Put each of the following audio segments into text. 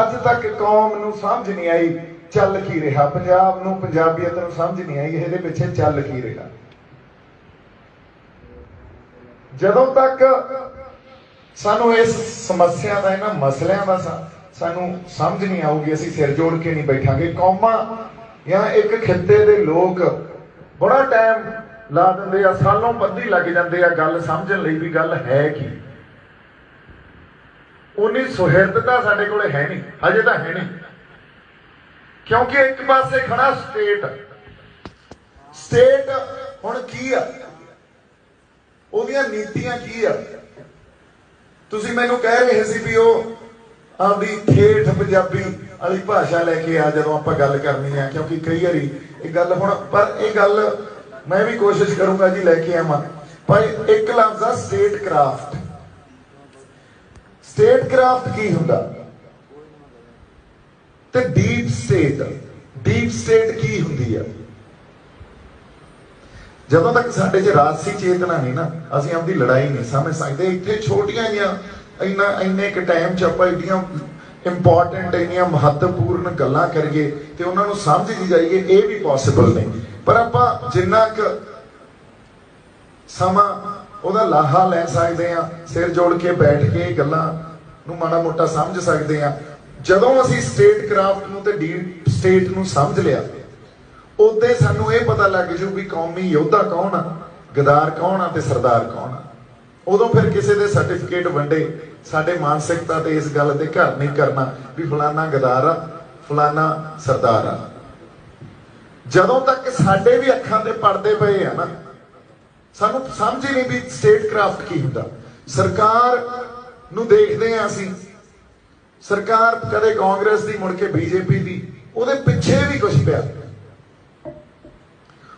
ਅੱਜ ਤੱਕ ਕੌਮ ਨੂੰ ਸਮਝ ਨਹੀਂ ਆਈ, ਚੱਲ ਕੀ ਰਿਹਾ? ਪੰਜਾਬ ਨੂੰ, ਪੰਜਾਬੀਅਤ ਨੂੰ ਸਮਝ ਨਹੀਂ ਆਈ, ਇਹਦੇ ਪਿੱਛੇ ਚੱਲ ਕੀ ਰਿਹਾ? ਜਦੋਂ ਤੱਕ ਸਾਨੂੰ ਇਸ ਸਮੱਸਿਆ ਦਾ, ਇਹਨਾਂ ਮਸਲਿਆਂ ਦਾ ਸਾਨੂੰ ਸਮਝ ਨਹੀਂ ਆਊਗੀ, ਅਸੀਂ ਸਿਰ ਜੋੜ ਕੇ ਨਹੀਂ ਬੈਠਾਂਗੇ। ਕੌਮਾਂ ਜਾਂ ਇੱਕ ਖਿੱਤੇ ਦੇ ਲੋਕ ਬੜਾ ਟਾਈਮ ਲਾ ਦਿੰਦੇ ਆ, ਸਾਲੋਂ ਬੱਧੀ ਲੱਗ ਜਾਂਦੇ ਆ, ਗੱਲ ਸਮਝਣ ਲਈ ਵੀ ਗੱਲ ਹੈ ਕੀ? ਉਨੀ ਸੁਹਿਰਦਤਾ ਸਾਡੇ ਕੋਲੇ ਹੈ ਨਹੀਂ, ਹਜੇ ਤਾਂ ਹੈ ਨਹੀਂ। ਕਿਉਂਕਿ ਇੱਕ ਪਾਸੇ ਖੜਾ ਸਟੇਟ। ਸਟੇਟ ਹੁਣ ਕੀ ਆ? ਉਹਦੀਆਂ ਨੀਤੀਆਂ ਕੀ ਆ? ਤੁਸੀਂ ਮੈਨੂੰ ਕਹਿ ਰਹੇ ਸੀ ਵੀ ਉਹ ਆਪਦੀ ਠੇਠ ਪੰਜਾਬੀ ਵਾਲੀ ਭਾਸ਼ਾ ਲੈ ਕੇ ਆ, ਜਦੋਂ ਆਪਾਂ ਗੱਲ ਕਰਨੀ ਆ, ਕਿਉਂਕਿ ਕਈ ਵਾਰੀ ਇਹ ਗੱਲ ਹੁਣ, ਪਰ ਇਹ ਗੱਲ ਮੈਂ ਵੀ ਕੋਸ਼ਿਸ਼ ਕਰੂੰਗਾ ਜੀ ਲੈ ਕੇ ਆਵਾਂ। ਪਰ ਇੱਕ ਲਫ਼ਜ਼ ਆ, ਸਟੇਟ ਕਰਾਫਟ। ਸਟੇਟ ਕਰਾਫਟ ਕੀ ਹੁੰਦਾ? ਤੇ ਡੀਪ ਸਟੇਟ ਡੀਪ ਸਟੇਟ ਕੀ ਹੁੰਦੀ ਆ? ਜਦੋਂ ਤੱਕ ਸਾਡੇ 'ਚ ਰਾਜਸੀ ਚੇਤਨਾ ਨਹੀਂ ਨਾ, ਅਸੀਂ ਆਪਦੀ ਲੜਾਈ ਨਹੀਂ ਸਮਝ ਸਕਦੇ। ਇੱਥੇ ਛੋਟੀਆਂ ਜੀਆਂ ਇੰਨਾ, ਇੰਨੇ ਕ ਟਾਈਮ 'ਚ ਆਪਾਂ ਇੰਨੀਆਂ ਇੰਪੋਰਟੈਂਟ ਇੰਨੀਆਂ ਮਹੱਤਵਪੂਰਨ ਗੱਲਾਂ ਕਰੀਏ ਤੇ ਉਹਨਾਂ ਨੂੰ ਸਮਝ ਜੀ ਜਾਈਏ, ਇਹ ਵੀ ਪੋਸੀਬਲ ਨਹੀਂ ਪਰ ਆਪਾਂ ਜਿੰਨਾ ਕ ਸਮਾਂ ਉਹਦਾ ਲਾਹਾ ਲੈ ਸਕਦੇ ਆ ਸਿਰ ਜੋੜ ਕੇ ਬੈਠ ਕੇ ਗੱਲਾਂ ਨੂੰ ਮਾੜਾ ਮੋਟਾ ਸਮਝ ਸਕਦੇ ਆ ਜਦੋਂ ਅਸੀਂ ਸਟੇਟ ਕਰਾਫਟ ਨੂੰ ਤੇ ਡੀਪ ਸਟੇਟ ਨੂੰ ਸਮਝ ਲਿਆ ਉਦੋਂ ਸਾਨੂੰ ਇਹ ਪਤਾ ਲੱਗ ਜੂ ਵੀ ਕੌਮੀ ਯੋਧਾ ਕੌਣ ਆ, ਗਦਾਰ ਕੌਣ ਆ ਤੇ ਸਰਦਾਰ ਕੌਣ ਆ। ਉਦੋਂ ਫਿਰ ਕਿਸੇ ਦੇ ਸਰਟੀਫਿਕੇਟ ਵੰਡੇ, ਸਾਡੇ ਮਾਨਸਿਕਤਾ ਤੇ ਇਸ ਗੱਲ ਤੇ ਘਰ ਨਹੀਂ ਕਰਨਾ ਵੀ ਫਲਾਨਾ ਗਦਾਰ ਆ, ਫਲਾਨਾ ਸਰਦਾਰ ਆ। ਜਦੋਂ ਤੱਕ ਸਾਡੇ ਵੀ ਅੱਖਾਂ ਤੇ ਪੜਦੇ ਪਏ ਆ ਨਾ, ਸਾਨੂੰ ਸਮਝ ਹੀ ਨਹੀਂ ਵੀ ਸਟੇਟ ਕਰਾਫਟ ਕੀ ਹੁੰਦਾ। ਸਰਕਾਰ ਨੂੰ ਦੇਖਦੇ ਆ ਅਸੀਂ। ਸਰਕਾਰ ਕਦੇ ਕਾਂਗਰਸ ਦੀ, ਮੁੜ ਕੇ ਬੀਜੇਪੀ ਦੀ, ਉਹਦੇ ਪਿੱਛੇ ਵੀ ਕੁਝ ਪਿਆ।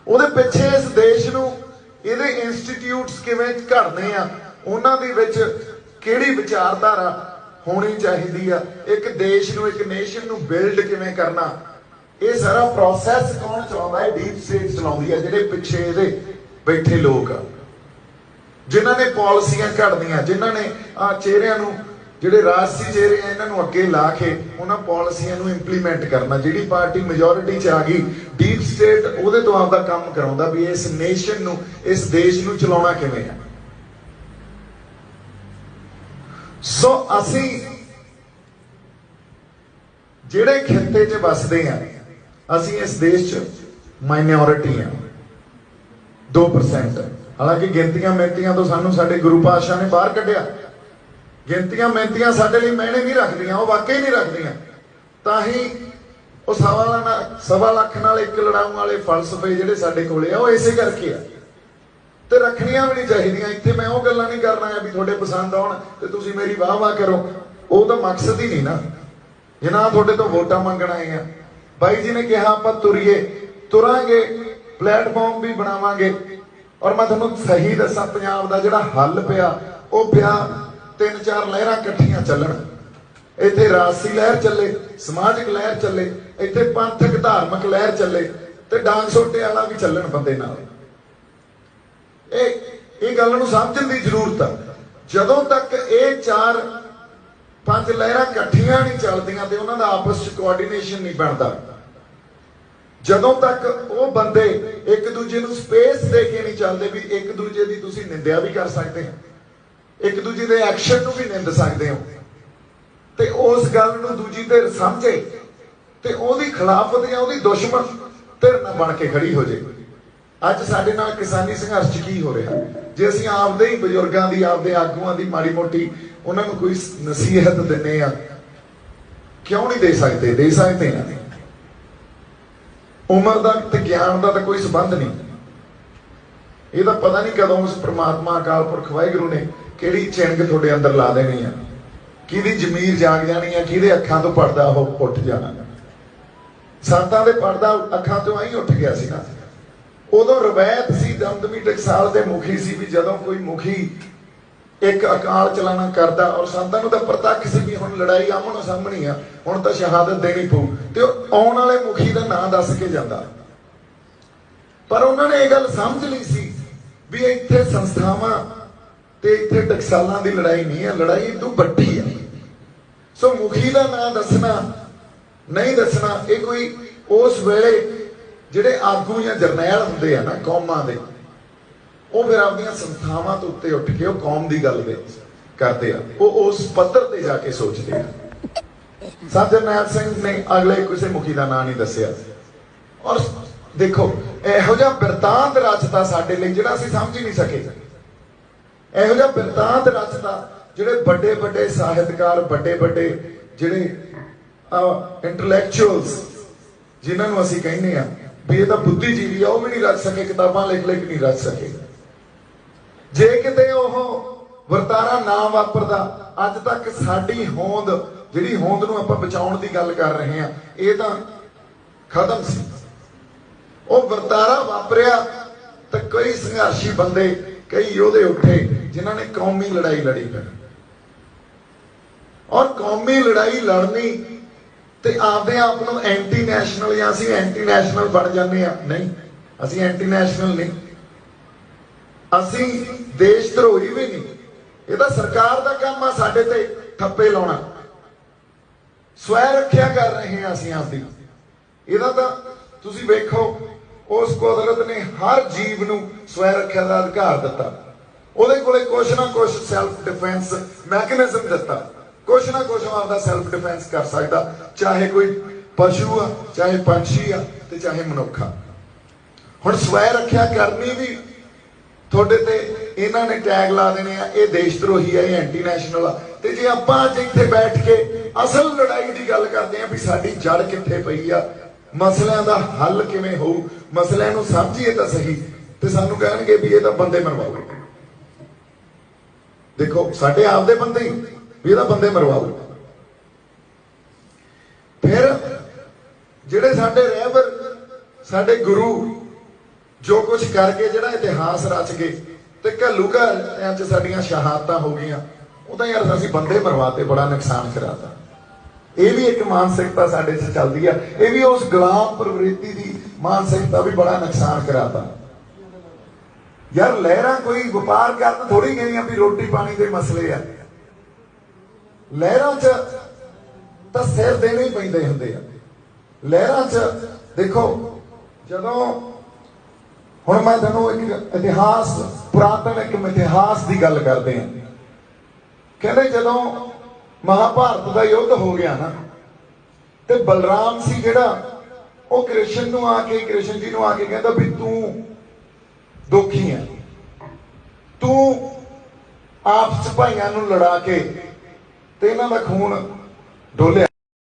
ਉਹਦੇ ਪਿੱਛੇ ਇਸ ਦੇਸ਼ ਨੂੰ ਇਹਦੇ ਇੰਸਟੀਚਿਊਟਸ ਕਿਵੇਂ ਘੜਨੇ ਆ, ਉਹਨਾਂ ਦੇ ਵਿੱਚ ਕਿਹੜੀ ਵਿਚਾਰਧਾਰਾ ਹੋਣੀ ਚਾਹੀਦੀ ਆ? ਇੱਕ ਦੇਸ਼ ਨੂੰ, ਇੱਕ ਨੇਸ਼ਨ ਨੂੰ ਬਿਲਡ ਕਿਵੇਂ ਕਰਨਾ? ਇਹ ਸਾਰਾ ਪ੍ਰੋਸੈਸ ਕੌਣ ਚਲਾਉਂਦਾ? ਹੈ ਡੀਪ ਸਟੇਟ ਚਲਾਉਂਦੀ ਆ, ਜਿਹੜੇ ਪਿੱਛੇ ਇਹਦੇ ਬੈਠੇ ਲੋਕ ਆ। ਜਿਨ੍ਹਾਂ ਨੇ ਪਾਲਿਸੀਆਂ ਘੜਨੀਆਂ ਜਿਨ੍ਹਾਂ ਨੇ ਆ ਚਿਹਰਿਆਂ ਨੂੰ, ਜਿਹੜੇ ਰਾਜਸੀ ਚਿਹਰੇ ਆ, ਇਹਨਾਂ ਨੂੰ ਅੱਗੇ ਲਾ ਕੇ ਉਹਨਾਂ ਪਾਲਿਸੀਆਂ ਨੂੰ ਇੰਪਲੀਮੈਂਟ ਕਰਨਾ, ਜਿਹੜੀ ਪਾਰਟੀ ਮੈਜੋਰਿਟੀ 'ਚ ਆ ਗਈ ਡੀਪ ਸਟੇਟ ਉਹਦੇ ਤੋਂ ਆਪਦਾ ਕੰਮ ਕਰਾਉਂਦਾ ਵੀ ਇਸ ਨੇਸ਼ਨ ਨੂੰ, ਇਸ ਦੇਸ਼ ਨੂੰ ਚਲਾਉਣਾ ਕਿਵੇਂ ਹੈ ਸੋ ਅਸੀਂ ਜਿਹੜੇ ਖਿੱਤੇ 'ਚ ਵੱਸਦੇ ਆ, ਅਸੀਂ ਇਸ ਦੇਸ਼ 'ਚ ਮਾਈਨੋਰਿਟੀ ਆ 2% ਹਾਲਾਂਕਿ ਗਿਣਤੀਆਂ ਮਿਹਨਤੀਆਂ ਤੋਂ ਸਾਨੂੰ ਸਾਡੇ ਗੁਰੂ ਪਾਤਸ਼ਾਹ ਨੇ ਬਾਹਰ ਕੱਢਿਆ। ਗਿਣਤੀਆਂ ਮਿਹਨਤੀਆਂ ਸਾਡੇ ਲਈ ਮਾਇਨੇ ਨਹੀਂ ਰੱਖਦੀਆਂ, ਉਹ ਵਾਕਈ ਨਹੀਂ ਰੱਖਦੀਆਂ। ਤਾਂ ਹੀ ਉਹ ਸਵਾ ਨਾਲ, ਸਵਾ ਲੱਖ ਨਾਲ ਇੱਕ ਲੜਾਉਣ ਵਾਲੇ ਫਲਸਫੇ ਜਿਹੜੇ ਸਾਡੇ ਕੋਲੇ ਆ, ਉਹ ਇਸੇ ਕਰਕੇ ਆ। ਤੇ ਰੱਖਣੀਆਂ ਵੀ ਨਹੀਂ ਚਾਹੀਦੀਆਂ। ਇੱਥੇ ਮੈਂ ਉਹ ਗੱਲਾਂ ਨਹੀਂ ਕਰਨਾ ਆ ਵੀ ਤੁਹਾਡੇ ਪਸੰਦ ਆਉਣ ਤੇ ਤੁਸੀਂ ਮੇਰੀ ਵਾਹ ਵਾਹ ਕਰੋ। ਉਹ ਤਾਂ ਮਕਸਦ ਹੀ ਨਹੀਂ ਨਾ। ਜਨਾ ਤੁਹਾਡੇ ਤੋਂ ਵੋਟਾਂ ਮੰਗਣ ਆਏ ਆ। ਬਾਈ ਜੀ ਨੇ ਕਿਹਾ, ਆਪਾਂ ਤੁਰੀਏ। ਤੁਰਾਂਗੇ। ਪਲੇਟਫਾਰਮ ਵੀ ਬਣਾਵਾਂਗੇ। ਔਰ ਮੈਂ ਤੁਹਾਨੂੰ ਸਹੀ ਦੱਸਾਂ, ਪੰਜਾਬ ਦਾ ਜਿਹੜਾ ਹੱਲ ਪਿਆ, ਉਹ ਪਿਆ ਤਿੰਨ ਚਾਰ ਲਹਿਰਾਂ ਇਕੱਠੀਆਂ ਚੱਲਣ। ਇੱਥੇ ਰਾਜਸੀ ਲਹਿਰ ਚੱਲੇ, ਸਮਾਜਿਕ ਲਹਿਰ ਚੱਲੇ, ਇੱਥੇ ਪੰਥਕ, ਧਾਰਮਿਕ ਲਹਿਰ ਚੱਲੇ ਤੇ ਡਾਂਗ ਸੋਟੇ ਵਾਲਾ ਵੀ ਚੱਲਣ ਬੰਦੇ ਨਾਲ। ਇਹ ਇਹ ਗੱਲ ਨੂੰ ਸਮਝਣ ਦੀ ਜ਼ਰੂਰਤ ਆ। ਜਦੋਂ ਤੱਕ ਇਹ ਚਾਰ ਪੰਜ ਲਹਿਰਾਂ ਇਕੱਠੀਆਂ ਨਹੀਂ ਚੱਲਦੀਆਂ ਤੇ ਉਹਨਾਂ ਦਾ ਆਪਸ ਵਿੱਚ ਕੋਆਰਡੀਨੇਸ਼ਨ ਨਹੀਂ ਬਣਦਾ ਜਦੋਂ ਤੱਕ ਉਹ ਬੰਦੇ ਇੱਕ ਦੂਜੇ ਨੂੰ ਸਪੇਸ ਦੇ ਕੇ ਨਹੀਂ ਚੱਲਦੇ ਵੀ ਇੱਕ ਦੂਜੇ ਦੀ ਤੁਸੀਂ ਨਿੰਦਿਆ ਵੀ ਕਰ ਸਕਦੇ ਹੋ, ਇੱਕ ਦੂਜੇ ਦੇ ਐਕਸ਼ਨ ਨੂੰ ਵੀ ਨਿੰਦ ਸਕਦੇ ਹੋ, ਤੇ ਉਸ ਗੱਲ ਨੂੰ ਦੂਜੀ ਧਿਰ ਸਮਝੇ ਤੇ ਉਹਦੀ ਖਿਲਾਫਤ ਜਾਂ ਉਹਦੀ ਦੁਸ਼ਮਣ ਧਿਰ ਨਾ ਬਣ ਕੇ ਖੜੀ ਹੋ ਜੇ। ਅੱਜ ਸਾਡੇ ਨਾਲ ਕਿਸਾਨੀ ਸੰਘਰਸ਼ ਕੀ ਹੋ ਰਿਹਾ? ਜੇ ਅਸੀਂ ਆਪਦੇ ਹੀ ਬਜ਼ੁਰਗਾਂ ਦੀ, ਆਪਦੇ ਆਗੂਆਂ ਦੀ ਮਾੜੀ ਮੋਟੀ ਉਹਨਾਂ ਨੂੰ ਕੋਈ ਨਸੀਹਤ ਦਿੰਨੇ ਆ ਕਿਉਂ ਨਹੀਂ ਦੇ ਸਕਦੇ? ਦੇ ਸਕਦੇ ਆ ਉਮਰ ਦਾ ਤੇ ਗਿਆਨ ਦਾ ਤਾਂ ਕੋਈ ਸਬੰਧ ਨਹੀਂ। ਇਹ ਤਾਂ ਪਤਾ ਨਹੀਂ ਕਦੋਂ ਉਸ ਪ੍ਰਮਾਤਮਾ ਅਕਾਲ ਪੁਰਖ ਵਾਹਿਗੁਰੂ ਨੇ ਕਿਹੜੀ ਚਿੰਗ ਤੁਹਾਡੇ ਅੰਦਰ ਲਾ ਦੇਣੀ ਆ। ਕਿਹਦੀ ਜ਼ਮੀਰ ਜਾਗ ਜਾਣੀ ਆ, ਕਿਹਦੇ ਅੱਖਾਂ ਤੋਂ ਪਰਦਾ ਉਹ ਉੱਠ ਜਾਣਾ। ਸੰਤਾਂ ਦੇ ਪਰਦਾ ਅੱਖਾਂ ਤੋਂ ਆਈ ਉੱਠ ਗਿਆ ਸੀਗਾ। ਉਦੋਂ ਰਵਾਇਤ ਸੀ ਦਮਦਮੀ ਟਕਸਾਲ ਦੇ ਮੁਖੀ ਸੀ ਵੀ ਜਦੋਂ ਕੋਈ ਮੁਖੀ ਇੱਕ ਅਕਾਲ ਚਲਾਣਾ ਕਰਦਾ ਔਰ ਸੰਤਾਂ ਨੂੰ ਤਾਂ ਪ੍ਰਤੱਖ ਸੀ ਵੀ ਹੁਣ ਲੜਾਈ ਆਮਣੋ ਸਾਹਮਣੀ ਆ, ਹੁਣ ਤਾਂ ਸ਼ਹਾਦਤ ਦੇਣੀ ਪਊ। ਤੇ ਉਹ ਆਉਣ ਵਾਲੇ ਮੁਖੀ ਦਾ ਨਾਂ ਦੱਸ ਕੇ ਜਾਂਦਾ। ਪਰ ਉਹਨਾਂ ਨੇ ਇਹ ਗੱਲ ਸਮਝ ਲਈ ਸੀ ਵੀ ਇੱਥੇ ਸੰਸਥਾਵਾਂ ਤੇ ਇੱਥੇ ਟਕਸਾਲਾਂ ਦੀ ਲੜਾਈ ਨਹੀਂ ਹੈ ਲੜਾਈ ਤੋਂ ਵੱਡੀ ਹੈ ਸੋ ਮੁਖੀ ਦਾ ਨਾਂ ਦੱਸਣਾ, ਨਹੀਂ ਦੱਸਣਾ, ਇਹ ਕੋਈ ਉਸ ਵੇਲੇ ਜਿਹੜੇ ਆਗੂ ਜਾਂ ਜਰਨੈਲ ਹੁੰਦੇ ਆ ਨਾ, ਕੌਮਾਂ ਦੇ ਉਹ ਫਿਰ ਆਪਣੀਆਂ ਸੰਸਥਾਵਾਂ ਤੋਂ ਉੱਤੇ ਉੱਠ ਕੇ ਉਹ ਕੌਮ ਦੀ ਗੱਲ ਦੇ ਕਰਦੇ ਆ। ਉਹ ਉਸ ਪੱਧਰ ਤੇ ਜਾ ਕੇ ਸੋਚਦੇ ਆ। ਸਾਹਿਬ ਸਿੰਘ ਨੇ ਅਗਲੇ ਕਿਸੇ ਮੁਖੀ ਦਾ ਨਾਂ ਨਹੀਂ ਦੱਸਿਆ। ਔਰ ਦੇਖੋ, ਇਹੋ ਜਿਹਾ ਬਿਰਤਾਂਤ ਰਚਤਾ ਸਾਡੇ ਲਈ ਜਿਹੜਾ ਅਸੀਂ ਸਮਝ ਹੀ ਨਹੀਂ ਸਕੇ। ਇਹੋ ਜਿਹਾ ਬਿਰਤਾਂਤ ਰਚਤਾ ਜਿਹੜੇ ਵੱਡੇ ਵੱਡੇ ਸਾਹਿਤਕਾਰ ਵੱਡੇ ਵੱਡੇ ਜਿਹੜੇ ਇੰਟੈਲੈਕਚੁਅਲਸ ਜਿਨ੍ਹਾਂ ਨੂੰ ਅਸੀਂ ਕਹਿੰਦੇ ਆ ਵੀ ਇਹ ਤਾਂ ਬੁੱਧੀਜੀਵੀ ਆ, ਉਹ ਵੀ ਨਹੀਂ ਰਚ ਸਕੇ, ਕਿਤਾਬਾਂ ਲਿਖ ਲਿਖ ਨਹੀਂ ਰਚ ਸਕੇ। ਜੇ ਕਿਤੇ ਉਹ ਵਰਤਾਰਾ ਨਾ ਵਾਪਰਦਾ, ਅੱਜ ਤੱਕ ਸਾਡੀ ਹੋਂਦ, ਜਿਹੜੀ ਹੋਂਦ ਨੂੰ ਆਪਾਂ ਬਚਾਉਣ ਦੀ ਗੱਲ ਕਰ ਰਹੇ ਆ ਇਹ ਤਾਂ ਖਤਮ ਸੀ। ਉਹ ਵਰਤਾਰਾ ਵਾਪਰਿਆ ਤਾਂ ਕਈ ਸੰਘਰਸ਼ੀ ਬੰਦੇ, ਕਈ ਯੋਧੇ ਉੱਠੇ, ਜਿਨ੍ਹਾਂ ਨੇ ਕੌਮੀ ਲੜਾਈ ਲੜੀ ਫਿਰ। ਔਰ ਕੌਮੀ ਲੜਾਈ ਲੜਨੀ ਤੇ ਆਪਦੇ ਆਪ ਨੂੰ ਐਂਟੀ ਨੈਸ਼ਨਲ ਜਾਂ ਅਸੀਂ ਐਂਟੀ ਨੈਸ਼ਨਲ ਬਣ ਜਾਂਦੇ ਆ ਨਹੀਂ, ਅਸੀਂ ਐਂਟੀ ਨੈਸ਼ਨਲ ਨਹੀਂ। ਅਸੀਂ ਦੇਸ਼ ਧਰੋਹੀ ਵੀ ਨਹੀਂ। ਇਹ ਤਾਂ ਸਰਕਾਰ ਦਾ ਕੰਮ ਆ, ਸਾਡੇ ਤੇ ਠੱਪੇ ਲਾਉਣਾ। ਸਵੈ ਰੱਖਿਆ ਕਰ ਰਹੇ ਹਾਂ ਅਸੀਂ ਆਪਦੀ। ਇਹਦਾ ਤਾਂ ਤੁਸੀਂ ਵੇਖੋ, ਉਸ ਕੁਦਰਤ ਨੇ ਹਰ ਜੀਵ ਨੂੰ ਸਵੈ ਰੱਖਿਆ ਦਾ ਅਧਿਕਾਰ ਦਿੱਤਾ। ਉਹਦੇ ਕੋਲੇ ਕੁਛ ਨਾ ਕੁਛ ਸੈਲਫ ਡਿਫੈਂਸ ਮੈਕੈਨਿਜ਼ਮ ਦਿੱਤਾ। ਕੁਛ ਨਾ ਕੁਛ ਆਪਦਾ ਸੈਲਫ ਡਿਫੈਂਸ ਕਰ ਸਕਦਾ, ਚਾਹੇ ਕੋਈ ਪਸ਼ੂ ਆ, ਚਾਹੇ ਪੰਛੀ ਆ ਤੇ ਚਾਹੇ ਮਨੁੱਖ ਆ। ਹੁਣ ਸਵੈ ਰੱਖਿਆ ਕਰਨੀ ਵੀ ਤੁਹਾਡੇ ਤੇ ਇਹਨਾਂ ਨੇ ਟੈਗ ਲਾ ਦੇਣੇ ਆ, ਇਹ ਦੇਸ਼ ਧਰੋਹੀ ਆ, ਇਹ ਐਂਟੀ ਨੈਸ਼ਨਲ ਆ। ਤੇ ਜੇ ਆਪਾਂ ਅੱਜ ਇੱਥੇ ਬੈਠ ਕੇ ਅਸਲ ਲੜਾਈ ਦੀ ਗੱਲ ਕਰਦੇ ਆ ਵੀ ਸਾਡੀ ਜੜ ਕਿੱਥੇ ਪਈ ਆ, ਮਸਲਿਆਂ ਦਾ ਹੱਲ ਕਿਵੇਂ ਹੋਊ, ਮਸਲਿਆਂ ਨੂੰ ਸਮਝੀਏ ਤਾਂ ਸਹੀ, ਤੇ ਸਾਨੂੰ ਕਹਿਣਗੇ ਵੀ ਇਹ ਤਾਂ ਬੰਦੇ ਮਰਵਾਓ ਦੇਖੋ, ਸਾਡੇ ਆਪਦੇ ਬੰਦੇ ਹੀ, ਵੀ ਇਹਦਾ ਬੰਦੇ ਮਰਵਾਓ ਫਿਰ ਜਿਹੜੇ ਸਾਡੇ ਰਹਿਬਰ, ਸਾਡੇ ਗੁਰੂ ਜੋ ਕੁਝ ਕਰਕੇ ਜਿਹੜਾ ਇਤਿਹਾਸ ਰਚ ਗਏ ਤੇ ਘੱਲੂ ਘਰ ਚ ਸਾਡੀਆਂ ਸ਼ਹਾਦਤਾਂ ਹੋ ਗਈਆਂ, ਉਹਦਾ ਯਾਰ ਅਸੀਂ ਬੰਦੇ ਮਰਵਾਤੇ ਬੜਾ ਨੁਕਸਾਨ ਕਰਾਤਾ। ਇਹ ਵੀ ਇੱਕ ਮਾਨਸਿਕਤਾ ਸਾਡੇ 'ਚ ਚੱਲਦੀ ਆ, ਇਹ ਵੀ ਉਸ ਗੁਲਾਮ ਪ੍ਰਵਿਰਤੀ ਦੀ ਮਾਨਸਿਕਤਾ ਵੀ ਬੜਾ ਨੁਕਸਾਨ ਕਰਾਤਾ। ਯਾਰ ਲਹਿਰਾਂ ਕੋਈ ਵਪਾਰ ਕਰਨ ਥੋੜੀ ਗਈਆਂ ਵੀ ਰੋਟੀ ਪਾਣੀ ਦੇ ਮਸਲੇ ਆ। ਲਹਿਰਾਂ 'ਚ ਤਾਂ ਸਿਰ ਦੇਣੇ ਹੀ ਪੈਂਦੇ ਹੁੰਦੇ ਆ। ਲਹਿਰਾਂ 'ਚ ਦੇਖੋ, ਜਦੋਂ ਹੁਣ ਮੈਂ ਤੁਹਾਨੂੰ ਇੱਕ ਇਤਿਹਾਸ, ਪੁਰਾਤਨ ਇੱਕ ਇਤਿਹਾਸ ਦੀ ਗੱਲ ਕਰਦੇ ਹਾਂ। ਕਹਿੰਦੇ ਜਦੋਂ ਮਹਾਭਾਰਤ ਦਾ ਯੁੱਧ ਹੋ ਗਿਆ ਨਾ, ਤੇ ਬਲਰਾਮ ਸੀ ਜਿਹੜਾ, ਉਹ ਕ੍ਰਿਸ਼ਨ ਨੂੰ ਆ ਕੇ, ਕ੍ਰਿਸ਼ਨ ਜੀ ਨੂੰ ਆ ਕੇ ਕਹਿੰਦਾ ਵੀ ਤੂੰ ਦੁਖੀ ਹੈ। ਤੂੰ ਆਪਸ ਚ ਭਾਈਆਂ ਨੂੰ ਲੜਾ ਕੇ ਤੇ ਇਹਨਾਂ ਦਾ ਖੂਨ ਡੋਲਿਆ।